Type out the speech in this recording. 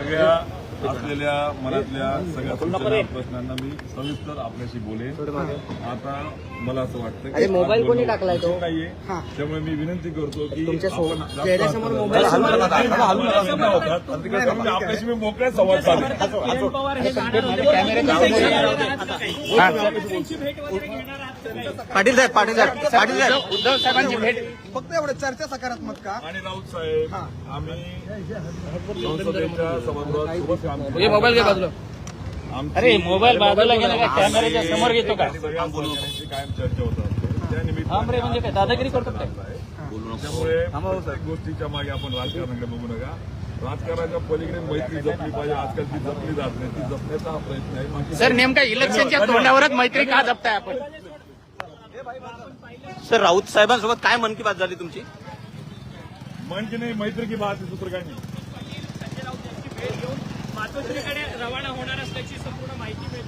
सगळ्या असलेल्या मनातल्या सगळ्या सूचना प्रश्नांना मी सविस्तर आपल्याशी बोलेन. आता मला असं वाटतं की अरे, मोबाईल कोणी टाकलाय तो? नाहीये. त्यामुळे मी विनंती करतो की तुमच्या सो- आपण जास्त चेहऱ्यासमोर हात मोबाईल हलवू हलवू नका. हलवू नका. हलवू नका. त्यामुळे आपल्याशी मी मोकळ्या संवाद साधेन किरण पवार हे जाणार होते. पाटील साहेब पाटील साहेब पाटील साहेब. उद्धव साहेबांची भेट फक्त एवढं चर्चा सकारात्मक का? आणि राऊत साहेब आम्ही संसदेच्या सभागृहात सोबत. हे मोबाईल घे बाजूला. अरे, मोबाईल बाजूला गेला का? कॅमेऱ्याच्या समोर घेतो का? सगळ्या सहकाऱ्यांची कायम चर्चा होत असते. त्या थांब रे निमित्ताने म्हणजे काय दादागिरी करतो काय? त्यामुळे प्रत्येक गोष्टीच्या मागे आपण राजकारणाकडे बघू नका. राजकारणाच्या पलीकडे मैत्री जपली पाहिजे. आजकाल ती जपली जात नाही. ती जपण्याचा हा प्रयत्न आहे. सर नेमका इलेक्शनच्या तोंडावरच मैत्री का जपताय आपण? सर राऊत साहेबांसोबत काय मन की बात झाली तुमची? म्हणजे नाही मैत्री की बात आहे, दुसरं काही नाही. संजय रवाना होणार असल्याची संपूर्ण माहिती मिळते